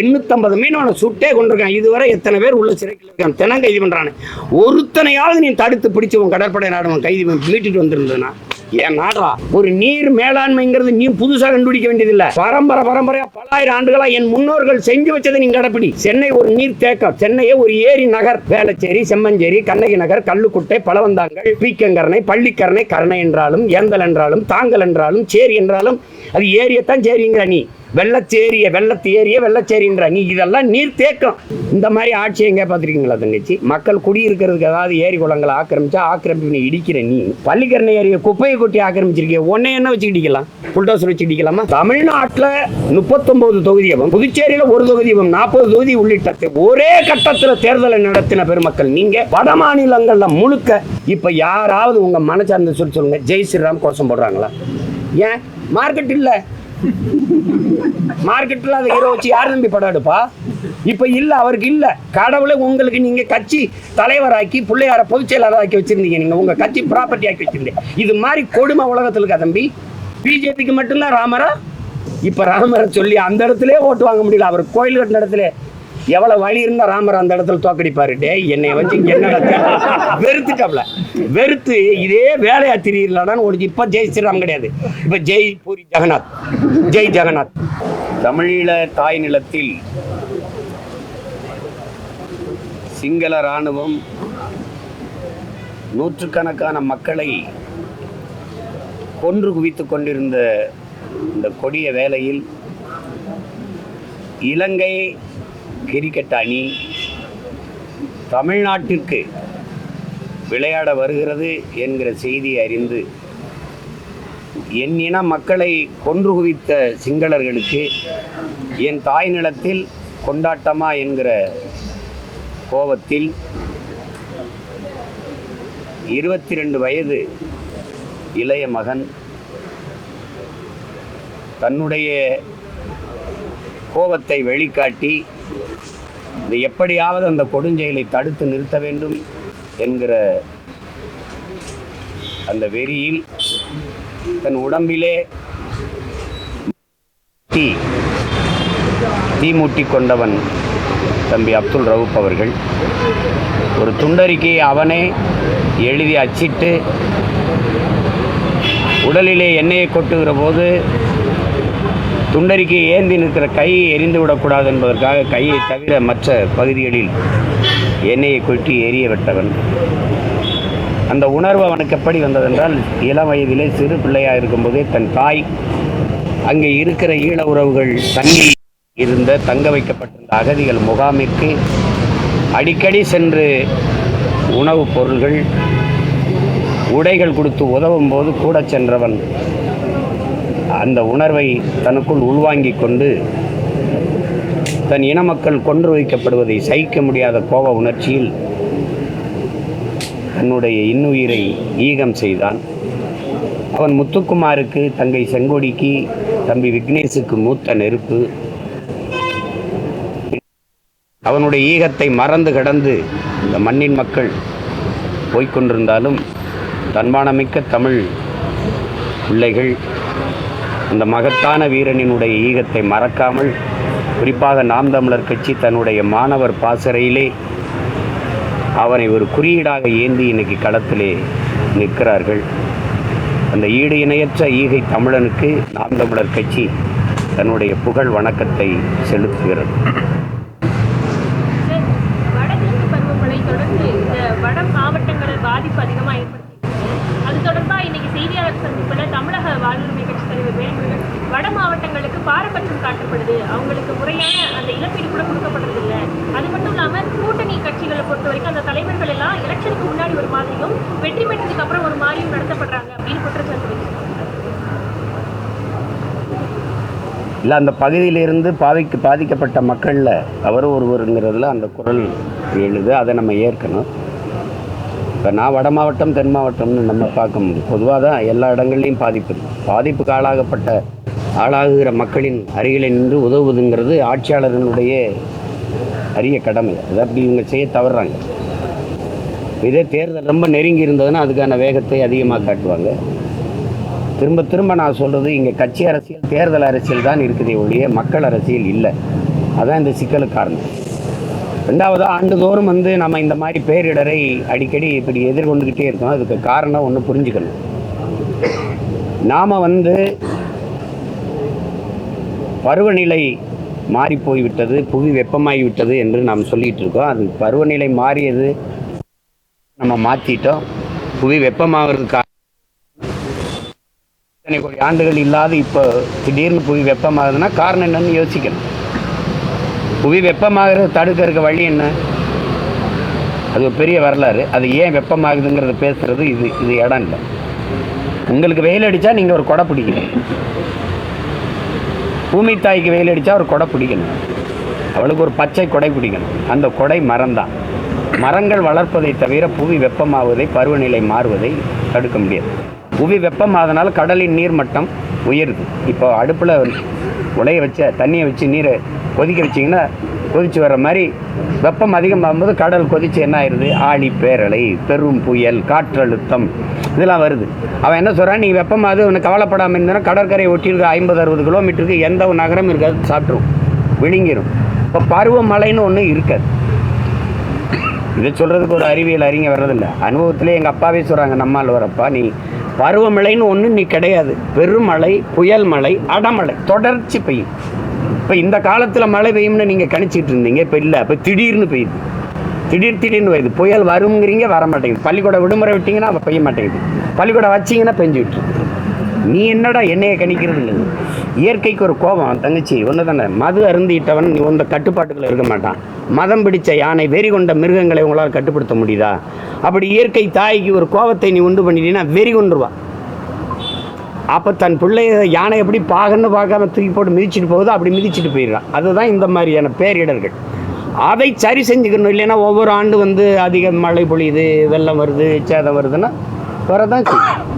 எண்ணூத்தம்பது மீனவனை சுட்டே கொண்டிருக்கான். இதுவரை எத்தனை பேர் உள்ள சிறையில் இருக்கான் தினம் கைது பண்ணுறானே ஒருத்தனையாவது நீ தடுத்து பிடிச்சி உன் கடற்படை நாடுவன் கைது மீட்டுட்டு வந்திருந்ததுன்னா ஏன் நாடா? ஒரு நீர் மேலாண்மைங்கிறது நீ புதுசாக கண்டுபிடிக்க வேண்டியதில்லை. பரம்பரை பரம்பரையா பல்லாயிரம் ஆண்டுகளா என் முன்னோர்கள் செஞ்சு வச்சதை நீங்க கடைப்பிடி. சென்னை ஒரு நீர் தேக்கம். சென்னையே ஒரு ஏரி நகர். வேளச்சேரி செம்மஞ்சேரி கண்ணகி நகர் கல்லுக்குட்டை பழவந்தாங்கல் பீக்கங்கரணை பள்ளிக்கரணை கரணை என்றாலும் ஏந்தல் என்றாலும் தாங்கல் என்றாலும் சேரி என்றாலும் அது ஏரியத்தான் சேரிங்கிற நீ. வெள்ளச்சேரிய வெள்ளத்தேரிய வெள்ளச்சேரின்ற நீ இதெல்லாம் நீர் தேக்கம். இந்த மாதிரி ஆட்சி எங்கே பார்த்துருக்கீங்களா தங்கச்சி? மக்கள் குடியிருக்கிறதுக்கு ஏதாவது ஏரி குளங்களை ஆக்கிரமிச்சா ஆக்கிரமிப்பு நீ இடிக்கிற நீ. பள்ளிக்கரணை ஏரிய குப்பையை கொட்டி ஆக்கிரமிச்சிருக்கிய உன்னே என்ன வச்சு இடிக்கலாம்? புல்டோசர் வச்சு இடிக்கலாமா? தமிழ்நாட்டில் முப்பத்தொம்போது தொகுதியவும் புதுச்சேரியில் ஒரு தொகுதியவும் நாற்பது தொகுதி உள்ளிட்ட ஒரே கட்டத்தில் தேர்தலை நடத்தின பெருமக்கள் நீங்கள் வட மாநிலங்களில் முழுக்க இப்போ யாராவது உங்கள் மனசார்ந்த சொல்லி சொல்லுங்கள் ஜெய் ஸ்ரீராம் கோஷம் போடுறாங்களா? ஏன்? மார்க்கெட் இல்லை. மார்க்கெட்டில் அதை ஹீரோ வச்சு யார் நம்பி படம் எடுப்பா? இப்போ இல்லை அவருக்கு இல்லை. கடவுளை உங்களுக்கு நீங்கள் கட்சி தலைவராக்கி பிள்ளையார பொதுச் செயலாளராக்கி வச்சிருந்தீங்க நீங்கள் உங்கள் கட்சி ப்ராப்பர்ட்டி ஆக்கி வச்சிருந்தீங்க. இது மாதிரி கொடுமை உலகத்தில் இருக்கா தம்பி? பிஜேபிக்கு மட்டும்தான் ராமரா? இப்போ ராமரை சொல்லி அந்த இடத்துல ஓட்டு வாங்க முடியல. அவர் கோயில் கட்டின இடத்துல எவ்வளவு வழி இருந்தா ராமர் அந்த இடத்துல தோக்கடிப்பாரு? டே என்னை வச்சு என்ன வெறுத்துட்டாப்ல வெறுத்து இதே வேலையா தெரியலடான்னு உனக்கு இப்ப ஜெய் ஸ்ரீராம் கிடையாது. இப்ப ஜெய் பூரி ஜெகநாத். ஜெய் ஜெகநாத். தமிழீழ தாய் நிலத்தில் சிங்கள இராணுவம் நூற்றுக்கணக்கான மக்களை கொன்று குவித்து கொண்டிருந்த இந்த கொடிய வேலையில் இலங்கை கிரிக்கெட் அணி தமிழ்நாட்டிற்கு விளையாட வருகிறது என்கிற செய்தியை அறிந்து என் இன மக்களை கொன்று குவித்த சிங்களர்களுக்கு என் தாய் நிலத்தில் கொண்டாட்டமா என்கிற கோபத்தில் இருபத்தி ரெண்டு வயது இளைய மகன் தன்னுடைய கோபத்தை வெளிக்காட்டி இது எப்படியாவது அந்த கொடுஞ்செயலை தடுத்து நிறுத்த வேண்டும் என்கிற அந்த வெறியில் தன் உடம்பிலே தீ தீ மூட்டி கொண்டவன் தம்பி அப்துல் ரவுப் அவர்கள். ஒரு துண்டறிக்கையை அவனே எழுதி அச்சிட்டு உடலிலே எண்ணெயை கொட்டுகிற போது துண்டறிக்கு ஏந்தி நிற்கிற கையை எரிந்து விடக்கூடாது என்பதற்காக கையை தவிர மற்ற பகுதிகளில் எண்ணெயை கொட்டி எரிய விட்டவன். அந்த உணர்வு அவனுக்கு எப்படி வந்ததென்றால் இளம் வயதிலே சிறு பிள்ளையாக இருக்கும்போதே தன் தாய் அங்கே இருக்கிற ஈழ உறவுகள் தங்கி இருந்த தங்க வைக்கப்பட்டிருந்த அகதிகள் முகாமிற்கு அடிக்கடி சென்று உணவுப் பொருள்கள் உடைகள் கொடுத்து உதவும் போது கூட சென்றவன். அந்த உணர்வை தனக்குள் உள்வாங்கிக் கொண்டு தன் இன மக்கள் கொன்று வைக்கப்படுவதை சகிக்க முடியாத கோப உணர்ச்சியில் தன்னுடைய இன்னுயிரை ஈகம் செய்தான். அவன் முத்துக்குமாருக்கு தங்கை செங்கோடிக்கு தம்பி விக்னேஷுக்கு மூத்த நெருப்பு. அவனுடைய ஈகத்தை மறந்து கடந்து இந்த மண்ணின் மக்கள் போய்க்கொண்டிருந்தாலும் தன்மானமிக்க தமிழ் பிள்ளைகள் அந்த மகத்தான வீரனினுடைய ஈகத்தை மறக்காமல் குறிப்பாக நாம் தமிழர் கட்சி தன்னுடைய மாணவர் பாசறையிலே அவனை ஒரு குறியீடாக ஏந்தி இன்னைக்கு களத்திலே நிற்கிறார்கள். அந்த ஈடு இணையற்ற ஈகை தமிழனுக்கு நாம் தமிழர் கட்சி தன்னுடைய புகழ் வணக்கத்தை செலுத்துகிறது சார், வடகிழக்கு பருவமழை தொடர்ந்து இந்த வட மாவட்டங்களில் பாதிப்பு அதிகமாக ஏற்படுத்தியிருக்கு அது தொடர்பாக இன்னைக்கு செய்தியாளர் சந்திப்பில் தமிழக வாழ்வுரிமை கட்சி தலைவர் வேல்முருகன் வட மாவட்டங்களுக்கு பாரபட்சம் அவங்களுக்கு முறையான அந்த இழப்பீடு கூட கொடுக்கப்படுறது இல்ல அது மட்டும் இல்லாமல் கூட்டணி கட்சிகளை பொறுத்த வரைக்கும் அந்த தலைவர்கள் எல்லாம் எலெக்ஷனுக்கு முன்னாடி ஒரு மாதிரியும் வெற்றி பெற்றதுக்கு அப்புறம் ஒரு மாதிரியும் நடத்தப்படுறாங்க அப்படின்னு குற்றச்சாட்டு இல்லை அந்த பகுதியிலிருந்து பாதிக்க பாதிக்கப்பட்ட மக்களில் அவர் ஒருவருங்கிறதுல அந்த குரல் எழுது. அதை நம்ம ஏற்கணும். இப்போ நான் வட மாவட்டம் தென் மாவட்டம்னு நம்ம பார்க்க முடியும். பொதுவாக தான் எல்லா இடங்கள்லையும் பாதிப்பு பாதிப்புக்கு ஆளாகப்பட்ட ஆளாகுகிற மக்களின் அருகில் நின்று உதவுவதுங்கிறது ஆட்சியாளர்களுடைய அரிய கடமை. அதை அப்படி இவங்க செய்ய தவறுறாங்க இதே தேர்தல் ரொம்ப நெருங்கி இருந்ததுன்னா அதுக்கான வேகத்தை அதிகமாக காட்டுவாங்க. திரும்ப திரும்ப நான் சொல்கிறது இங்கே கட்சி அரசியல் தேர்தல் அரசியல் தான் இருக்குதே ஒழிய மக்கள் அரசியல் இல்லை. அதான் இந்த சிக்கலுக்கு காரணம். ரெண்டாவது ஆண்டுதோறும் வந்து நம்ம இந்த மாதிரி பேரிடரை அடிக்கடி இப்படி எதிர்கொண்டுக்கிட்டே இருக்கோம். அதுக்கு காரணம் ஒன்று புரிஞ்சுக்கணும். நாம் வந்து பருவநிலை மாறி போய்விட்டது புவி வெப்பமாகிவிட்டது என்று நாம் சொல்லிகிட்டு இருக்கோம் அது பருவநிலை மாறியது நம்ம மாற்றிட்டோம் புவி வெப்பமாகிறதுக்கு இத்தனை கோடி ஆண்டுகள் இல்லாத இப்போ திடீர்னு புவி வெப்பமாகுதுன்னா காரணம் என்னன்னு யோசிக்கணும். புவி வெப்பமாகிறது தடுக்கிறதுக்கு வழி என்ன? அது ஒரு பெரிய வரலாறு. அது ஏன் வெப்பமாகுதுங்கிறத பேசுகிறது இது இது இடம் இல்லை. உங்களுக்கு வெயில் அடித்தா நீங்கள் ஒரு கொடை பிடிக்கிறீங்க பூமி தாய்க்கு வெயில் அடித்தா ஒரு கொடை பிடிக்கணும். அவளுக்கு ஒரு பச்சை கொடை பிடிக்கணும். அந்த கொடை மரம்தான். மரங்கள் வளர்ப்பதை தவிர புவி வெப்பமாவதை பருவநிலை மாறுவதை தடுக்க முடியாது. புவி வெப்பமாதனால் கடலின் நீர்மட்டம் உயருது. இப்போ அடுப்பில் உலைய வச்ச தண்ணியை வச்சு நீரை கொதிக்க வச்சிங்கன்னா கொதிச்சு வர்ற மாதிரி வெப்பம் அதிகமாகும்போது கடல் கொதிச்சு என்ன ஆயிடுது? ஆழி பேரலை பெரும் புயல் காற்றழுத்தம் இதெல்லாம் வருது. அவன் என்ன சொல்கிறான் நீ வெப்பமாகுது உனக்கு கவலைப்படாமல் இருந்தனா கடற்கரையை ஒட்டியிருக்க ஐம்பது அறுபது கிலோமீட்டருக்கு எந்த ஒரு நகரம் இருக்காது. சாப்பிட்ரும் விழுங்கிரும். இப்போ பருவமழைன்னு ஒன்றும் இருக்காது. இதை சொல்கிறதுக்கு ஒரு அறிவியல் அறிஞர் வர்றதில்லை. அனுபவத்திலே எங்கள் அப்பாவே சொல்கிறாங்க நம்மால் வரப்பா நீ பருவமழைன்னு ஒன்று நீ கிடையாது. பெருமழை புயல் மழை அடமழை தொடர்ச்சி பெய்யும். இப்போ இந்த காலத்தில் மழை பெய்யும்னு நீங்கள் கணிச்சிட்டு இருந்தீங்க இப்போ இல்லை. இப்போ திடீர்னு பெய்யுது. திடீர் திடீர்னு வருது. புயல் வருங்கிறீங்க வர மாட்டேங்குது பள்ளிக்கூட விடுமுறை விட்டிங்கன்னா அப்போ பெய்ய மாட்டேங்குது பள்ளிக்கூடம் வச்சிங்கன்னா பெஞ்சு விட்டுருக்கு நீ என்னடா என்னைய கணிக்கிறது இல்லை இயற்கைக்கு ஒரு கோபம். தங்கச்சி ஒன்று தானே. மது அருந்திட்டவன் நீ உந்த கட்டுப்பாட்டுக்குள்ள இருக்க மாட்டான். மதம் பிடித்த யானை வெறி கொண்ட மிருகங்களை உங்களால் கட்டுப்படுத்த முடியுதா? அப்படி இயற்கை தாய்க்கு ஒரு கோபத்தை நீ உண்டு பண்ணிட்டீங்கன்னா வெறி கொண்டுருவா அப்போ தன் பிள்ளைய யானை எப்படி பாகன்னு பார்க்காம தூக்கி போட்டு மிதிச்சிட்டு போகுதோ அப்படி மிதிச்சிட்டு போயிடுறான். அதுதான் இந்த மாதிரியான பேரிடர்கள். அதை சரி செஞ்சுக்கணும். இல்லைன்னா ஒவ்வொரு ஆண்டு வந்து அதிக மழை பொழியுது வெள்ளம் வருது சேதம் வருதுன்னா வரதான் செய்யும்.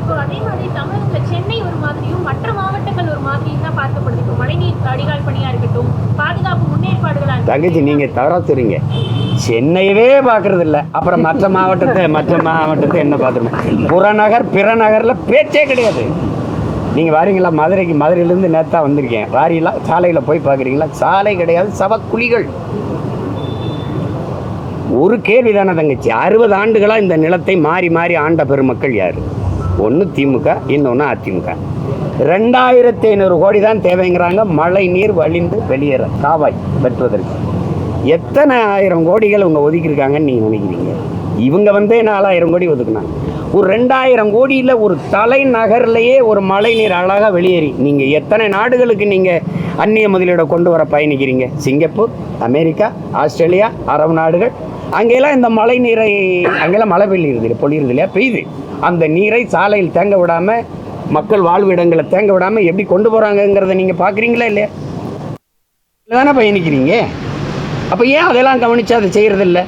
இப்போ அதே மாதிரி தமிழகத்துல சென்னை ஒரு மாதிரியும் மற்ற மாவட்டங்கள் ஒரு மாதிரியும் தான் பார்க்கப்படுது. இப்போ மழைநீர் வடிகால் பணியா இருக்கட்டும் பாதுகாப்பு முன்னேற்பாடுகளா இருக்கட்டும். தங்கச்சி நீங்கள் தவறா சொல்றீங்க சென்னையவே பார்க்கறது இல்லை அப்புறம் மற்ற மாவட்டத்தை மற்ற மாவட்டத்தை என்ன பார்த்துருங்க புறநகர் பிறநகரில் பேச்சே கிடையாது. நீங்கள் வாரீங்களா? மதுரைக்கு மதுரையிலேருந்து நேத்தா வந்திருக்கேன். வாரீங்களா? சாலையில் போய் பார்க்குறீங்களா? சாலை கிடையாது சவக்குழிகள் ஒரு கேள்வி தானே தங்கச்சி. அறுபது ஆண்டுகளாக இந்த நிலத்தை மாறி மாறி ஆண்ட பெருமக்கள் யார்? ஒன்று திமுக இன்னொன்று அதிமுக. ரெண்டாயிரத்தி ஐநூறு கோடி தான் தேவைங்கிறாங்க. மழை நீர் வழிந்து வெளியேற காவாய் வெட்டுவதற்கு. எத்தனை ஆயிரம் கோடிகள் இவங்க ஒதுக்கியிருக்காங்கன்னு நீங்கள் நினைக்கிறீங்க? இவங்க வந்தே நாலாயிரம் கோடி ஒதுக்குனாங்க. ஒரு ரெண்டாயிரம் கோடியில் ஒரு தலைநகர்லேயே ஒரு மழை நீர் அழகாக வெளியேறி நீங்கள் எத்தனை நாடுகளுக்கு நீங்கள் அந்நிய முதலீடை கொண்டு வர பயணிக்கிறீங்க? சிங்கப்பூர் அமெரிக்கா ஆஸ்திரேலியா அரபு நாடுகள். அங்கெல்லாம் இந்த மழை நீரை அங்கெல்லாம் மழை பெய்யுறது இல்லை பொழியுறது இல்லையா? பெய்யுது. அந்த நீரை சாலையில் தேங்க விடாமல் மக்கள் வாழ்விடங்களை தேங்க விடாமல் எப்படி கொண்டு போகிறாங்கங்கிறத நீங்கள் பார்க்குறீங்களா இல்லையா? தானே பயணிக்கிறீங்க? அப்போ ஏன் அதெல்லாம் கவனித்து அதை செய்கிறதில்ல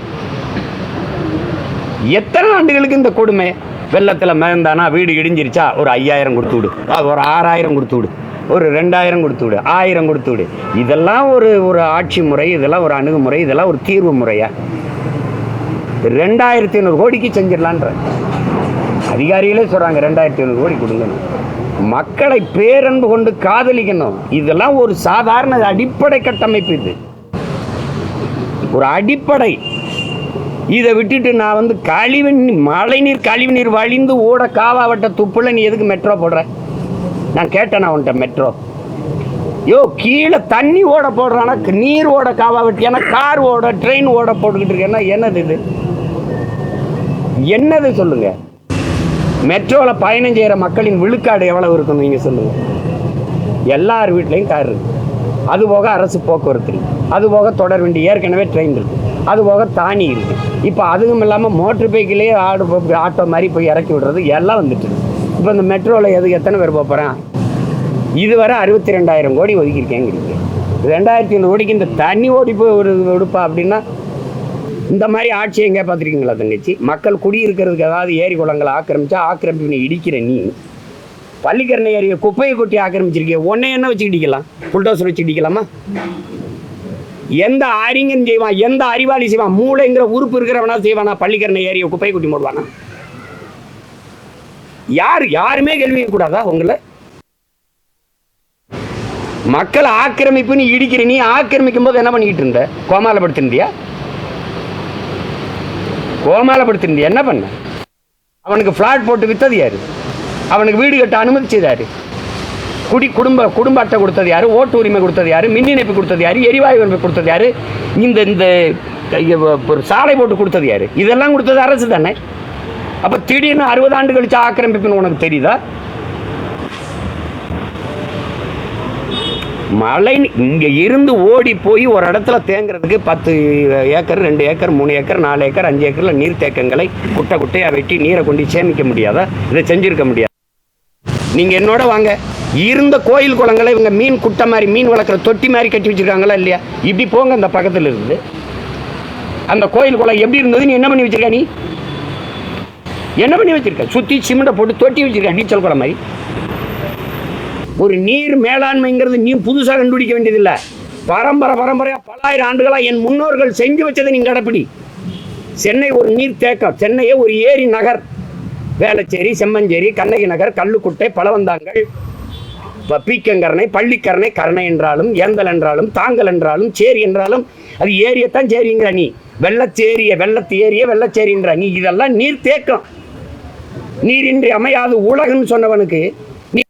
எத்தனை ஆண்டுகளுக்கு இந்த கொடுமை? வெள்ளத்தில் மிதந்தானா வீடு இடிஞ்சிருச்சா? ஒரு ஐயாயிரம் கொடுத்து விடு. ஒரு ஆறாயிரம் கொடுத்து விடு. ஒரு ரெண்டாயிரம் கொடுத்து விடு. ஆயிரம் கொடுத்து விடு. இதெல்லாம் ஒரு ஒரு ஆட்சி முறை இதெல்லாம் ஒரு அணுகுமுறை இதெல்லாம் ஒரு தீர்வு முறையா? ரெண்டாயிரத்தி ஐநூறு கோடிக்கு செஞ்சிடலான்ற. அதிகாரிகளே சொல்கிறாங்க ரெண்டாயிரத்தி ஐநூறு கோடி கொடுங்கன்னு. மக்களை பேரன்பு கொண்டு காதலிக்கணும். இதெல்லாம் ஒரு சாதாரண அடிப்படை கட்டமைப்பு இது. ஒரு அடிப்படை. இதை விட்டுட்டு நான் வந்து கழிவு நீ- மழைநீர் கழிவுநீர் வழிந்து ஓட காவாவட்ட துப்புல நீ எதுக்கு மெட்ரோ போடுற? நான் கேட்டேன் நான் உன்ட்ட மெட்ரோ யோ கீழே தண்ணி ஓட போடுறானா? நீர் ஓட காவா வெட்டியானா கார் ஓட ட்ரெயின் ஓட போட்டுக்கிட்டு இருக்கேன்னா என்னது இது? என்னது சொல்லுங்க? மெட்ரோவில் பயணம் செய்கிற மக்களின் விழுக்காடு எவ்வளவு இருக்கும் நீங்கள் சொல்லுங்க. எல்லார் வீட்லேயும் கார் இருக்கு. அது போக அரசு போக்குவரத்து அது போக தொடர் வண்டி ஏற்கனவே ட்ரெயின் இருக்குது அது போக தானி இருக்குது இப்போ அதுவும் இல்லாமல் மோட்ரு பைக்கிலேயே ஆடு ஆட்டோ மாதிரி போய் இறக்கி விடுறது எல்லாம் வந்துட்டு இப்போ இந்த மெட்ரோவில் எது எத்தனை பேர் போகிறேன் இதுவரை அறுபத்தி ரெண்டாயிரம் கோடி ஒதுக்கியிருக்கேங்கிறீங்க. ரெண்டாயிரத்தி ஐநூறு கோடிக்கு இந்த தண்ணி ஓடி போய் ஒரு விடுப்பா அப்படின்னா இந்த மாதிரி ஆட்சி எங்கே பார்த்துருக்கீங்களா தங்கச்சி? மக்கள் குடியிருக்கிறதுக்கு ஏதாவது ஏரி குளங்களை ஆக்கிரமிச்சா ஆக்கிரமிப்பு நீ இடிக்கிற நீ. பள்ளிக்கரணை ஏரியை குப்பையை கொட்டி ஆக்கிரமிச்சிருக்கிய உன்னை என்ன வச்சு இடிக்கலாம் புல்டோசர் வச்சு இடிக்கலாமா எந்த அறிஞன் செய்வான் எந்த அறிவாளி செய்வான்? மூளைங்கிற உறுப்பு இருக்கிறவனா செய்வானா? பள்ளிக்கரணை ஏரிய குப்பை குட்டி போடுவானா? யார்? யாருமே கேள்வி கூடாதா உங்களை? மக்களை ஆக்கிரமிப்புன்னு இடிக்கிற நீ ஆக்கிரமிக்கும் போது என்ன பண்ணிக்கிட்டு இருந்த? கோமாலப்படுத்திருந்தியா கோமாலப்படுத்திருந்தியா என்ன பண்ண? அவனுக்கு ஃப்ளாட் போட்டு வித்தது யாரு? அவனுக்கு வீடு கட்ட அனுமதிச்சது யாரு குடி குடும்ப குடும்ப அட்டை கொடுத்தது யாரு? ஓட்டு உரிமை கொடுத்தது யாரு? மின் இணைப்பு கொடுத்தது யாரு? எரிவாயு இணைப்பு கொடுத்தது யாரு? இந்த இந்த ஒரு சாலை போட்டு கொடுத்தது யாரு? இதெல்லாம் கொடுத்தது அரசு தானே? அப்போ திடீர்னு அறுபது ஆண்டு கழிச்சு ஆக்கிரமிப்புன்னு உனக்கு தெரியுதா? மழை இங்கே இருந்து ஓடி போய் ஒரு இடத்துல தேங்குறதுக்கு பத்து ஏக்கர் ரெண்டு ஏக்கர் மூணு ஏக்கர் நாலு ஏக்கர் அஞ்சு ஏக்கர்ல நீர் தேக்கங்களை குட்டை குட்டையாக வெட்டி நீரை கொண்டு சேமிக்க முடியாதா? இதை செஞ்சிருக்க முடியாது? நீங்கள் என்னோட வாங்க. இருந்த கோயில் குளங்களை இவங்க மீன் குட்டை மாதிரி மீன் வளர்க்குற தொட்டி மாதிரி கட்டி வச்சிருக்காங்களா இல்லையா? இப்படி போங்க அந்த பக்கத்துல இருந்து அந்த கோயில் குளம் எப்படி இருந்தது நீ என்ன பண்ணி வச்சிருக்க நீ? என்ன பண்ணி வச்சிருக்க? சுத்தி சிமெண்ட்டை போட்டு தொட்டி வச்சுருக்க நீச்சல் குளம் மாதிரி. ஒரு நீர் மேலாண்மைங்கிறது நீ புதுசாக கண்டுபிடிக்க வேண்டியதில்லை. பரம்பரை பரம்பரையா பல்லாயிரம் ஆண்டுகளா என் முன்னோர்கள் செஞ்சு வச்சதை நீங்க கடைப்பிடி. சென்னை ஒரு நீர் தேக்கம். சென்னையே ஒரு ஏரி நகர். வேளச்சேரி செம்மஞ்சேரி கண்ணகி நகர் கல்லுக்குட்டை பழவந்தாங்கள் பீக்கங்கரணை பள்ளிக்கரணை கரணை என்றாலும் ஏந்தல் என்றாலும் தாங்கல் என்றாலும் சேரி என்றாலும் அது ஏரியத்தான் சேரிங்கிற நீ. வெள்ளச்சேரிய வெள்ளத்து ஏரிய வெள்ளச்சேரின்ற நீ. இதெல்லாம் நீர் தேக்கம். நீரின்றி அமையாது உலகம்னு சொன்னவனுக்கு நீ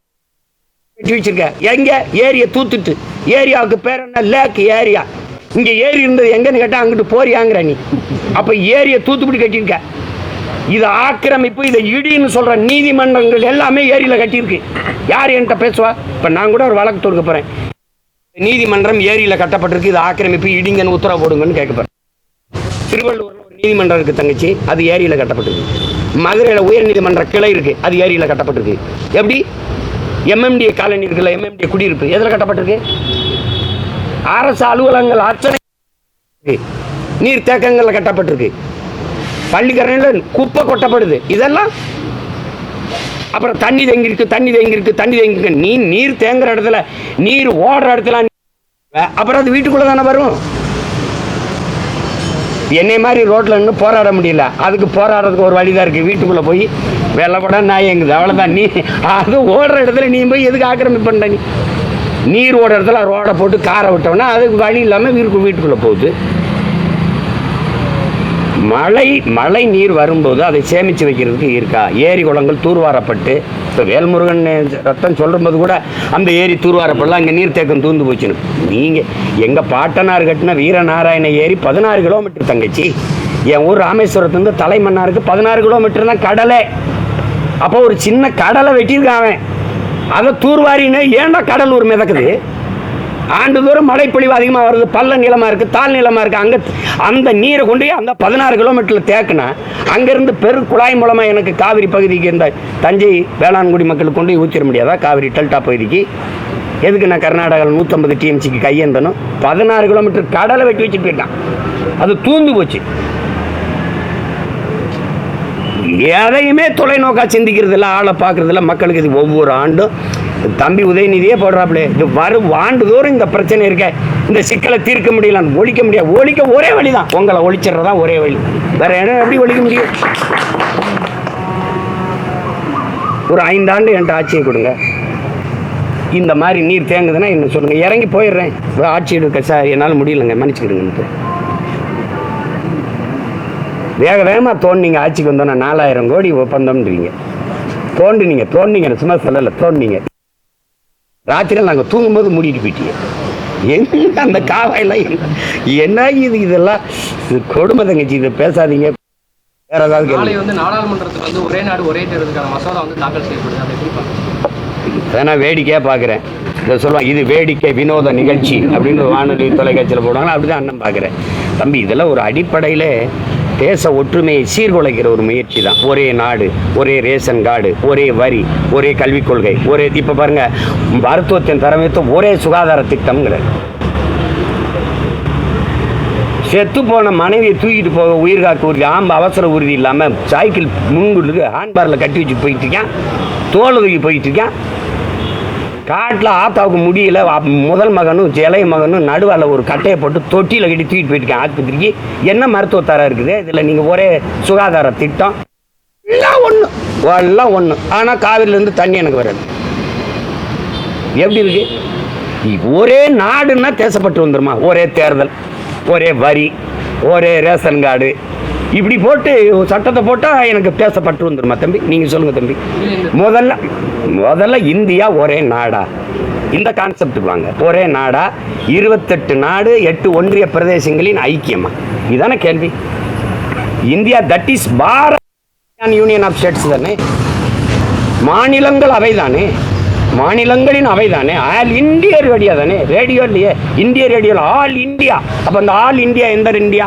கட்டி வச்சிருக்க. எங்க? ஏரியை தூத்துட்டு. ஏரியாவுக்கு பேர் என்ன? Lake area. இங்க ஏரி இருந்தது எங்கன்னு கேட்டா அங்கிட்டு போறியாங்கிற நீ. அப்ப ஏரியை தூத்துக்குடி கட்டியிருக்க. இது ஆக்கிரமிப்பு இதை இடின்னு சொல்கிற நீதிமன்றங்கள் எல்லாமே ஏரியில் கட்டியிருக்கு. யார் என்கிட்ட பேசுவா? இப்போ நான் கூட ஒரு வழக்கு தொடுக்க போகிறேன் நீதிமன்றம் ஏரியில் கட்டப்பட்டிருக்கு இது ஆக்கிரமிப்பு இடிங்கன்னு உத்தரவு போடுங்கன்னு கேட்க போகிறேன் திருவள்ளூரில் ஒரு நீதிமன்றம் இருக்குது தங்கச்சி அது ஏரியில் கட்டப்பட்டிருக்கு. மதுரையில் உயர் நீதிமன்ற கிளை இருக்கு அது ஏரியில் கட்டப்பட்டிருக்கு. எப்படி? எம்எம்டி காலனி இருக்குல்ல எம்எம்டி குடியிருப்பு எதில் கட்டப்பட்டிருக்கு? அரசு அலுவலகங்கள் அத்தனை நீர் தேக்கங்கள்ல கட்டப்பட்டிருக்கு. பள்ளிக்கரணையில் குப்பை கொட்டப்படுது. இதெல்லாம் அப்புறம் தண்ணி தேங்கி இருக்கு தண்ணி தேங்கி இருக்கு தண்ணி தேங்கி இருக்கு நீ நீர் தேங்குற இடத்துல நீர் ஓடுற இடத்துல அப்புறம் அது வீட்டுக்குள்ள தானே வரும். என்னை மாதிரி ரோட்டில் நின்று போராட முடியல. அதுக்கு போராடுறதுக்கு ஒரு வழிதான் இருக்கு. வீட்டுக்குள்ள போய் வெள்ளப்பட நான் எங்குது அவ்வளோதான் நீ அது ஓடுற இடத்துல நீ போய் எதுக்கு ஆக்கிரமிப்பு நீ? நீர் ஓடுற இடத்துல ரோடை போட்டு காரை விட்டோம்னா அதுக்கு வழி இல்லாமல் வீட்டுக்கு வீட்டுக்குள்ளே போகுது. மழை மழை நீர் வரும்போது அதை சேமித்து வைக்கிறதுக்கு இருக்கா? ஏரி குளங்கள் தூர்வாரப்பட்டு இப்போ வேல்முருகன் ரத்தம் சொல்லும்போது கூட அந்த ஏரி தூர்வாரப்படலாம் அங்கே நீர் தேக்கம் தூந்து போச்சுன்னு. நீங்கள் எங்கள் பாட்டனார் கட்டின வீரநாராயண ஏரி பதினாறு கிலோமீட்டர் தங்கச்சி. என் ஊர் ராமேஸ்வரத்துலேருந்து தலைமன்னாருக்கு பதினாறு கிலோமீட்டர் தான் கடலை. அப்போ ஒரு சின்ன கடலை வெட்டியிருக்கான் அவன். அதை தூர்வாரின்னு ஏன்டா கடலூர் மிதக்குது? ஆண்டுதோறும் மழைப்பொழிவு அதிகமாக வருது. பள்ள நிலமாக இருக்குது தாழ் நிலமாக இருக்குது அங்கே அந்த நீரை கொண்டு அந்த பதினாறு கிலோமீட்டரில் தேக்குனா அங்கேருந்து பெரு குழாய் மூலமாக எனக்கு காவிரி பகுதிக்கு இந்த தஞ்சை வேளாண்குடி மக்களுக்கு கொண்டு போய் ஊற்றிட முடியாதா? காவிரி டெல்டா பகுதிக்கு. எதுக்கு நான் கர்நாடகாவில் நூற்றம்பது டிஎம்சிக்கு கையேந்தனும் பதினாறு கிலோமீட்டர் கடலை வெட்டி வச்சுட்டு போயிட்டான். அது தூந்து போச்சு. எதையுமே தொலைநோக்கா சிந்திக்கிறது இல்லை ஆளை பார்க்குறதில்ல. மக்களுக்கு இது ஒவ்வொரு ஆண்டும் தம்பி உதயநிதியே போடுறாப்புலே இது வரும் ஆண்டுதோறும் இந்த பிரச்சனை இருக்க. இந்த சிக்கலை தீர்க்க முடியல ஒழிக்க முடியாது. ஒழிக்க ஒரே வழி தான் உங்களை ஒழிச்சிடுறதா ஒரே வழி. வேற இடம் எப்படி ஒழிக்க முடியும்? ஒரு ஐந்தாண்டு என்கிட்ட ஆட்சியை கொடுங்க. இந்த மாதிரி நீர் தேங்குதுன்னா என்ன சொல்லுங்க. இறங்கி போயிடுறேன். ஆட்சி எடுக்க சார் என்னால் முடியலங்க. மன்னிச்சுக்கிடுங்க வேக வேகமாக தோண்டிங்க. ஆட்சிக்கு வந்தோன்னா நாலாயிரம் கோடி ஒப்பந்தம்ன்றீங்க. தோண்டினீங்க. தோண்டிங்க சும்மா சொல்லலை. தோண்டிங்க ராத்திரியில் நாங்கள் தூங்கும்போது மூடிட்டு போயிட்டீங்க எங்க அந்த காவாயெல்லாம் என்ன- என்ன இது இதெல்லாம்? இது கொடுமை தங்கச்சி இதை பேசாதீங்க. வேற ஏதாவது நாளை வந்து நாடாளுமன்றத்தில் வந்து ஒரே நாடு ஒரே தேர்தலுக்கான மசோதா வந்து தாக்கல் செய்யப்படுது. அதை வேடிக்கையாக பார்க்குறேன். இதை சொல்லுவாங்க இது வேடிக்கை வினோத நிகழ்ச்சி அப்படின்னு வானொலி தொலைக்காட்சியில் போடுவாங்க அப்படி தான் அண்ணன் பார்க்குறேன். தம்பி இதெல்லாம் ஒரு அடிப்படையில் தேச ஒற்றுமையை சீர்குலைக்கிற ஒரு முயற்சி தான். ஒரே நாடு ஒரே ரேஷன் கார்டு ஒரே வரி ஒரே கல்விக் கொள்கை ஒரே இப்போ பாருங்க மருத்துவத்தின் தரமைத்து ஒரே சுகாதார திட்டம்ங்கிறது செத்து போன மனைவியை தூக்கிட்டு போக உயிர் காக்க உறுதி ஆம்பு அவசர உறுதி இல்லாமல் சைக்கிள் முன்குள்ளுக்கு ஹேண்ட்பாரில் கட்டி வச்சு போயிட்டு இருக்கேன் தோல் தூக்கி போயிட்டு இருக்கேன் காட்டில் ஆத்தாவுக்கு முடியல. முதல் மகனும் இளைய மகனும் நடுவால் ஒரு கட்டையை போட்டு தொட்டியில் கட்டி தூக்கிட்டு போயிட்டுருக்கேன் ஆஸ்பத்திரிக்கு என்ன மருத்துவத்தரம் இருக்குது? இதில் நீங்கள் ஒரே சுகாதார திட்டம். எல்லாம் ஒன்று எல்லாம் ஒன்று ஆனால் காவிரிலேருந்து தண்ணி எனக்கு வராது. எப்படி இருக்கு? ஒரே நாடுன்னா தேசப்பட்டு வந்துருமா? ஒரே தேர்தல் ஒரே வரி ஒரே ரேஷன் கார்டு இப்படி போட்டு சட்டத்தை போட்டால் எனக்கு பேசப்பட்டு வந்துருமா தம்பி? நீங்கள் சொல்லுங்கள் தம்பி. முதல்ல முதல்ல இந்தியா ஒரே நாடா. இந்த கான்செப்ட் வாங்க. ஒரே நாடா. இருபத்தெட்டு நாடு எட்டு ஒன்றிய பிரதேசங்களின் ஐக்கியமா? இதுதானே கேள்வி. India that is Bharat union of states தானே? மாநிலங்கள் அவைதானே? மாநிலங்களின் அவை தானே ஆல் இந்தியா ரேடியோ தானே ரேடியோ இல்லையே இந்திய ரேடியோவில் ஆல் இந்தியா அப்போ அந்த ஆல் இந்தியா எந்த இந்தியா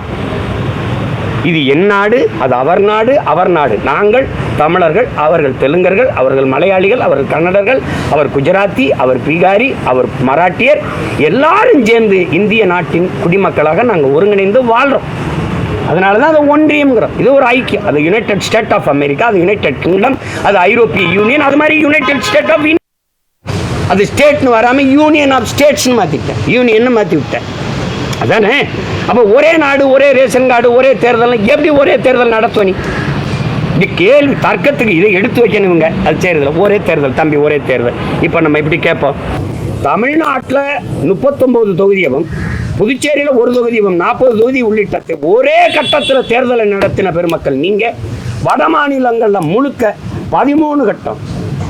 இது என் நாடு அது அவர் நாடு அவர் நாடு. நாங்கள் தமிழர்கள் அவர்கள் தெலுங்கர்கள் அவர்கள் மலையாளிகள் அவர்கள் கன்னடர்கள் அவர் குஜராத்தி அவர் பீகாரி அவர் மராட்டியர் எல்லாரும் சேர்ந்து இந்திய நாட்டின் குடிமக்களாக நாங்கள் ஒருங்கிணைந்து வாழ்கிறோம் அதனால தான் அது ஒன்றியம்ங்கிறோம். இது ஒரு ஐக்கியம். அது யுனைடெட் ஸ்டேட் ஆஃப் அமெரிக்கா அது யுனைடெட் கிங்டம் அது ஐரோப்பிய யூனியன் அது மாதிரி யுனைடெட் ஸ்டேட் ஆஃப் அது ஸ்டேட்னு வராமல் யூனியன் ஆஃப் ஸ்டேட்ஸ்னு மாற்றிட்டேன் யூனியன்னு மாற்றி விட்டேன் அதானே? அப்போ ஒரே நாடு ஒரே ரேஷன் கார்டு ஒரே தேர்தல் எப்படி ஒரே தேர்தல் நடத்துவ நீ? இது கேள்வி தர்க்கத்துக்கு இதை எடுத்து வைக்கணும் இவங்க. அது செய்யறதில்ல ஒரே தேர்தல் தம்பி ஒரே தேர்தல். இப்போ நம்ம இப்படி கேட்போம்? தமிழ்நாட்டில் முப்பத்தொம்போது தொகுதியவும் புதுச்சேரியில் ஒரு தொகுதியும் நாற்பது தொகுதி உள்ளிட்ட ஒரே கட்டத்தில் தேர்தலை நடத்தின பெருமக்கள் நீங்கள் வட மாநிலங்களில் முழுக்க பதிமூணு கட்டம்.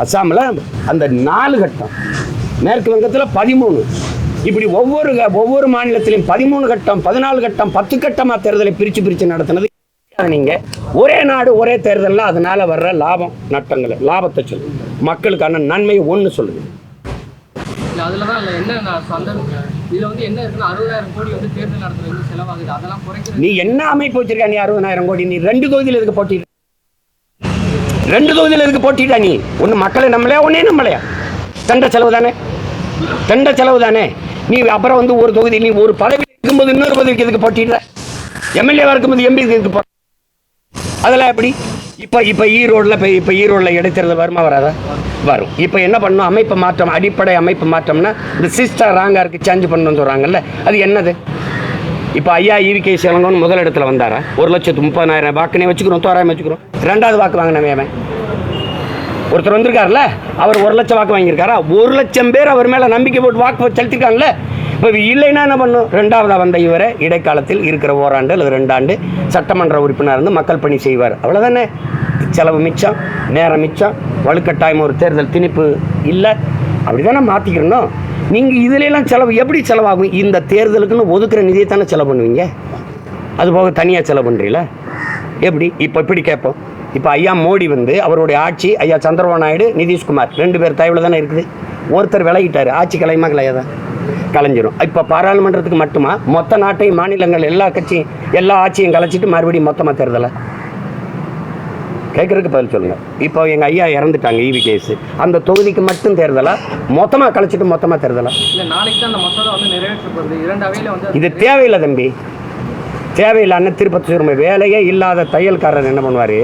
அஸ்ஸாமில் அந்த நாலு கட்டம். மேற்கு வங்கத்தில் பதிமூணு. இப்படி ஒவ்வொரு ஒவ்வொரு மாநிலத்திலையும் பதிமூணு கட்டம் பதினாலு கட்டம் பத்து கட்டமாக தேர்தலை பிரித்து பிரித்து நடத்தினது. நீங்க. ஒரே நாடு ஒரே தேர்தலில் அதனால வர்ற லாபம் நட்டங்களை லாபத்தை சொல்லு மக்களுக்கான நன்மை ஒன்று சொல்லுது இல்ல அதுல தான் இல்ல என்ன நான் சொந்த இதுல வந்து என்ன இருக்குன்னா அறுபதாயிரம் கோடி வந்து தேர்தல் நடத்துறது வந்து செலவாகுது. அதெல்லாம் குறைக்கிறது. நீ என்ன அமைப்பு வச்சிருக்க நீ அறுபதாயிரம் கோடி? நீ ரெண்டு தொகுதியில் எதுக்கு போட்டிட்டு ரெண்டு தொகுதியில் எதுக்கு போட்டிட்டா நீ? ஒன்று மக்களை நம்மளையா ஒன்னே நம்மளையா தண்ட செலவு தானே? தண்ட செலவு தானே? நீ அப்புறம் வந்து ஒரு தொகுதி நீ ஒரு பதவி இருக்கும்போது இன்னொரு பதவிக்கு எதுக்கு போட்டிடுற எம்எல்ஏவா இருக்கும்போது எம்பி இதுக்கு போ அதெல்லாம் எப்படி? இப்போ இப்போ ஈரோடில் இப்போ இப்போ ஈரோடில் இடைத்தேர்தல் வருமா வராதா? வரும். இப்போ என்ன பண்ணணும்? அமைப்பு மாற்றம் அடிப்படை அமைப்பு மாற்றம்னா இந்த சிஸ்டர் ராங்காக இருக்கு சேஞ்ச் பண்ணணும்னு சொல்கிறாங்கல்ல அது என்னது? இப்போ ஐயா ஈவிகே சிலங்கன்னு முதல் இடத்துல வந்தாரா? ஒரு லட்சத்து முப்பதாயிரம் வாக்குனே வச்சுக்கிறோம் தோராயம் வச்சுக்கிறோம். ரெண்டாவது வாக்கு வாங்கினவே அவன் ஒருத்தர் வந்திருக்கார்ல அவர் ஒரு லட்சம் வாக்கு வாங்கியிருக்காரா? ஒரு லட்சம் பேர் அவர் மேலே நம்பிக்கை போட்டு வாக்கு செலுத்திருக்காங்கல்ல இப்போ இல்லைன்னா என்ன பண்ணும்? ரெண்டாவதாக வந்த இவரை இடைக்காலத்தில் இருக்கிற ஓராண்டு அல்லது ரெண்டாண்டு சட்டமன்ற உறுப்பினர் இருந்து மக்கள் பணி செய்வார். அவ்வளோதானே செலவு மிச்சம் நேரம் மிச்சம் வலுக்கட்டாயம் ஒரு தேர்தல் திணிப்பு இல்லை. அப்படி தானே மாற்றிக்கிறணும் நீங்கள் இதுலெல்லாம் செலவு எப்படி செலவாகும்? இந்த தேர்தலுக்குன்னு ஒதுக்குற நிதியை தானே செலவு பண்ணுவீங்க? அது போக தனியாக செலவு பண்ணுறீங்களா எப்படி? இப்போ இப்படி கேட்போம். இப்போ ஐயா மோடி வந்து அவருடைய ஆட்சி ஐயா சந்திரபாபு நாயுடு நிதிஷ்குமார் ரெண்டு பேர் தயவில் தானே இருக்குது. ஒருத்தர் விலகிட்டார். ஆட்சி கலையுமா கலையாதா கலைஞ்சிரும். இப்போ பாராளுமன்றத்துக்கு மட்டுமா? மொத்த நாட்டையும் மாநிலங்கள் எல்லா கட்சியும் எல்லா ஆட்சியும் கலைச்சிட்டு மறுபடியும் மொத்தமாக தேர்தலை? கேட்குறதுக்கு பதில் சொல்லுங்கள் இப்போ எங்கள் ஐயா இறந்துட்டாங்க ஈவி கேஸ். அந்த தொகுதிக்கு மட்டும் தேர்தலா? மொத்தமாக கலைச்சிட்டு மொத்தமாக தேர்தலா? இது தேவையில்லை தம்பி. தேவையில்லைன்னு திருப்பதி சிறுமை வேலையே இல்லாத தையல்காரர் என்ன பண்ணுவார்?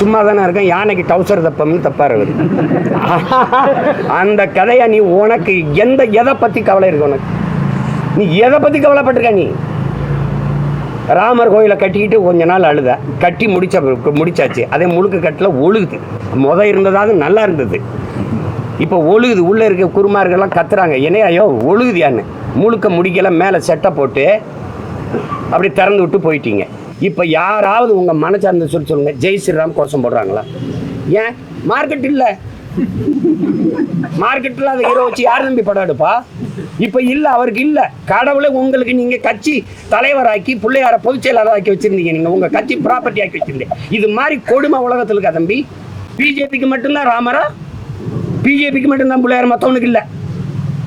சும்மா தானே இருக்கேன். யானைக்கு டவுசர் தப்பம்னு தப்பார் அவர். அந்த கதையை நீ உனக்கு எந்த எதை பற்றி கவலை இருக்கு உனக்கு? நீ எதை பற்றி கவலைப்பட்டிருக்க நீ? ராமர் கோயிலை கட்டிக்கிட்டு கொஞ்ச நாள் அழுத. கட்டி முடிச்ச முடிச்சாச்சு. அதே முழுக்க கட்டில் ஒழுகுது. முத இருந்ததாவது நல்லா இருந்தது. இப்போ ஒழுகுது. உள்ளே இருக்க குருமார்கள்லாம் கத்துறாங்க. என்னையோ ஐயோ ஒழுகுதியான்னு. முழுக்க முடிக்கல மேலே செட்டை போட்டு அப்படி திறந்து விட்டு போயிட்டீங்க. இப்போ யாராவது உங்கள் மனசார்ந்த சொல்லி சொல்லுங்க. ஜெய் ஸ்ரீராம் கோஷம் போடுறாங்களா? ஏன்? மார்க்கெட் இல்லை. மார்க்கெட்டில் அதை ஹீரோ வச்சு யார் நம்பி படம் எடுப்பா? இப்போ இல்லை அவருக்கு இல்லை. கடவுளை உங்களுக்கு நீங்கள் கட்சி தலைவராக்கி பிள்ளையார பொதுச் செயலாளர் ஆக்கி வச்சிருந்தீங்க. நீங்கள் உங்கள் கட்சி ப்ராப்பர்ட்டி ஆக்கி வச்சிருந்தீங்க. இது மாதிரி கொடுமை உலகத்தில் இருக்கா தம்பி? பிஜேபிக்கு மட்டும்தான் ராமரா? பிஜேபிக்கு மட்டும்தான் பிள்ளையார்? மற்றவனுக்கு இல்லை.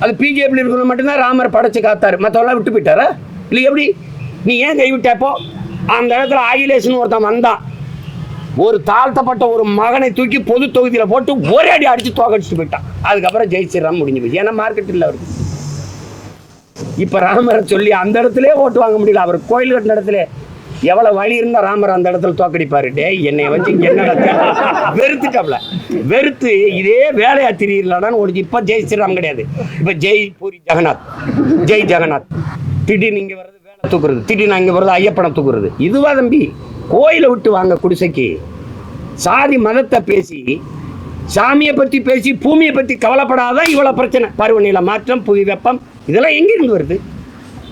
அது பிஜேபியில் இருக்கிறவங்க மட்டும்தான் ராமர் படைச்சு காத்தார். மற்றவெல்லாம் விட்டு போயிட்டாரா? இல்லை எப்படி? நீ ஏன் கைவிட்டப்போ அந்த இடத்துல ஆயிலேஷன் ஒருத்தன் வந்தான் ஒரு தாழ்த்தப்பட்ட ஒரு மகனை தூக்கி பொது தொகுதியில் போட்டு ஒரே அடி அடிச்சு தோக்கடிச்சுட்டு போயிட்டான். அதுக்கப்புறம் ஜெய் முடிஞ்சு போச்சு. ஏன்னா மார்க்கெட் இல்லை அவருக்கு. இப்போ ராமரை சொல்லி அந்த இடத்துல ஓட்டு வாங்க முடியல. அவர் கோயில் கட்டின இடத்துல எவ்வளவு வழி இருந்தா ராமர் அந்த இடத்துல தோக்கடிப்பாரு. டே என்னை வச்சு என்னடா வெறுத்துட்டாப்ல வெறுத்து இதே வேலையா திரியலான்னு ஓடிச்சு. இப்போ ஜெய் ஸ்ரீராம் கிடையாது. இப்போ ஜெய் பூரி ஜெகநாத். ஜெய் ஜெகநாத். திடீர்னு இங்கே வர்றது தூக்குறது. திடீர்னு அங்கே வர்றது ஐயப்பனை தூக்குறது. இதுவா தம்பி கோயிலை விட்டு வாங்க குடிசைக்கு. சாதி மதத்தை பேசி சாமியை பற்றி பேசி பூமியை பற்றி கவலைப்படாதான் இவ்வளோ பிரச்சனை. பருவநிலை மாற்றம் புவி வெப்பம் இதெல்லாம் எங்கேருந்து வருது?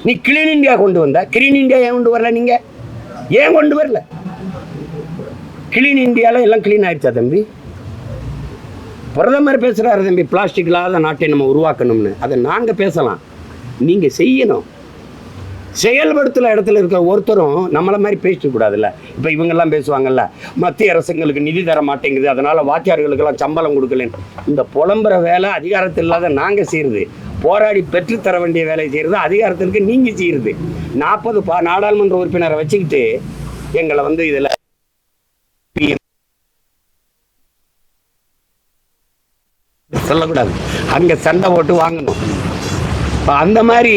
நீ கிளீன் இந்தியா கொண்டு வந்த. கிளீன் இண்டியா ஏன் கொண்டு வரல நீங்கள் ஏன் கொண்டு வரல? கிளீன் இந்தியாவில் எல்லாம் கிளீன் ஆயிடுச்சா தம்பி? பிரதமர் பேசுகிறாரு தம்பி பிளாஸ்டிக் இல்லாத நாட்டை நம்ம உருவாக்கணும்னு. அதை நாங்கள் பேசலாம். நீங்கள் செய்யணும். செயல்படுத்துகிற இடத்துல இருக்கிற ஒருத்தரும் நம்மளை மாதிரி பேசிட்டு கூடாதுல்ல. இப்போ இவங்கெல்லாம் பேசுவாங்கல்ல மத்திய அரசுங்களுக்கு நிதி தர மாட்டேங்குது அதனால வாத்தியார்களுக்கெல்லாம் சம்பளம் கொடுக்கலன்னு. இந்த புலம்புற வேலை அதிகாரத்தில் இல்லாத நாங்கள் செய்கிறது போராடி பெற்று தர வேண்டிய வேலையை செய்கிறது அதிகாரத்திற்கு நீங்கள் செய்கிறது நாற்பது பா நாடாளுமன்ற உறுப்பினரை வச்சுக்கிட்டு எங்களை வந்து இதில் சொல்லக்கூடாது. அங்கே சண்டை போட்டு வாங்கணும். இப்போ அந்த மாதிரி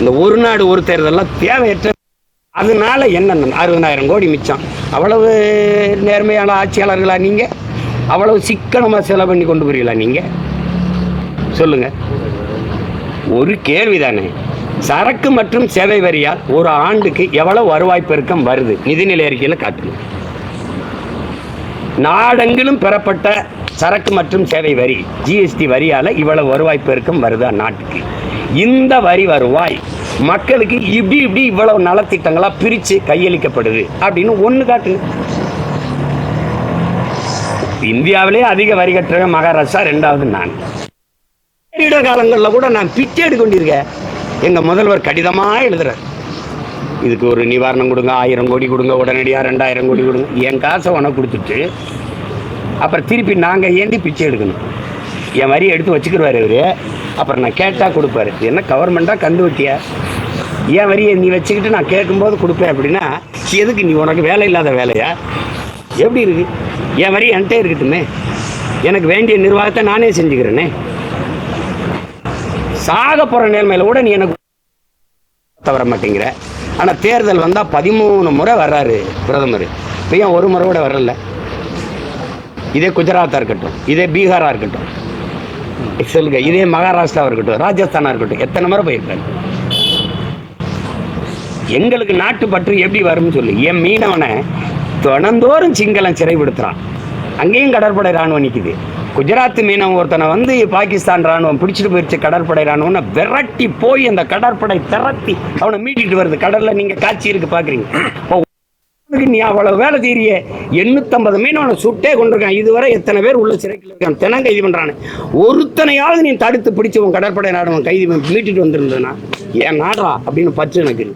இந்த ஒரு நாடு ஒரு தேர்தலெல்லாம் தேவையற்ற அதனால என்ன அறுபதாயிரம் கோடி மிச்சம். அவ்வளவு நேர்மையான ஆட்சியாளர்களா நீங்கள் அவ்வளவு சிக்கனமாக செலவு பண்ணி கொண்டு போறீங்களா நீங்கள் சொல்லுங்க. ஒரு கேள்விதானே சரக்கு மற்றும் சேவை வரியால் ஒரு ஆண்டுக்கு எவ்வளவு வருவாய் பெருக்கம் வருது? நிதிநிலை அறிக்கையில் காட்டுங்க. நாடெங்கிலும் பெறப்பட்ட சரக்கு மற்றும் சேவை வரி ஜிஎஸ்டி வரியால் இவ்வளவு வருவாய் பெருக்கம் வருதா நாட்டுக்கு? இந்த வரி வருவாய் மக்களுக்கு இப்படி இப்படி இவ்வளவு நலத்திட்டங்களா பிரித்து கையளிக்கப்படுது அப்படின்னு ஒன்று காட்டுங்க. இந்தியாவிலே அதிக வரி கட்டுற மகாராஷ்டிரா ரெண்டாவது நான். காலங்களில் கூட நான் பிச்சை எடுக்க கொண்டிருக்கேன் எங்கள் முதல்வர் கடிதமாக எழுதுறார். இதுக்கு ஒரு நிவாரணம் கொடுங்க ஆயிரம் கோடி கொடுங்க உடனடியாக ரெண்டாயிரம் கோடி கொடுங்க. என் காசை உனக்கு கொடுத்துட்டு அப்புறம் திருப்பி நாங்கள் ஏண்டி பிச்சை எடுக்கணும். என் வரி எடுத்து வச்சுக்கிடுவார் இவர். அப்புறம் நான் கேட்டால் கொடுப்பாரு. என்ன கவர்மெண்ட்டாக கந்து வட்டியா என் வரியை நீ வச்சுக்கிட்டு நான் கேட்கும்போது கொடுப்பேன் அப்படின்னா எதுக்கு நீ உனக்கு வேலை இல்லாத வேலையா? எப்படி இருக்கு? என் வரி என்கிட்டே இருக்கட்டுமே. எனக்கு வேண்டிய நிர்வாகத்தை நானே செஞ்சுக்கிறேனே. சாக போகிற நிலைமையில் கூட நீ எனக்கு தவற மாட்டேங்கிற. ஆனால் தேர்தல் வந்தால் பதிமூணு முறை வர்றாரு பிரதமர். இப்போ ஏன் ஒரு முறை கூட வரல? இதே குஜராத்தாக இருக்கட்டும் இதே பீகாராக இருக்கட்டும். எக்ஸலுக்கு இதே மகாராஷ்டிராவாக இருக்கட்டும் ராஜஸ்தானாக இருக்கட்டும் எத்தனை முறை போயிருக்காரு? எங்களுக்கு நாட்டு பற்று எப்படி வரும்னு சொல்லு. என் மீனவனை தினந்தோறும் சிங்களம் சிறைப்படுத்துகிறான் அங்கேயும் கடற்படை இராணுவம் நிற்கிது குஜராத் மீனவன் ஒருத்தனை வந்து பாகிஸ்தான் ராணுவம் பிடிச்சிட்டு போயிடுச்சு கடற்படை ராணுவம்னு விரட்டி போய் அந்த கடற்படை திரட்டி அவனை மீட்டிட்டு வருது. கடலில் நீங்கள் காட்சி இருக்கு பார்க்குறீங்க நீ அவ்வளவு வேலை தீரிய எண்ணூத்தம்பது மீனவனை சுட்டே கொண்டிருக்கான். இதுவரை எத்தனை பேர் உள்ள சிறைக்கில் இருக்கான் தினம் கைது பண்றானு. ஒருத்தனையாவது நீ தடுத்து பிடிச்சவன் கடற்படை ராணுவம் கைது மீட்டுட்டு மீட்டிட்டு வந்திருந்ததுன்னா ஏன் நாடா? அப்படின்னு பச்சு எனக்கு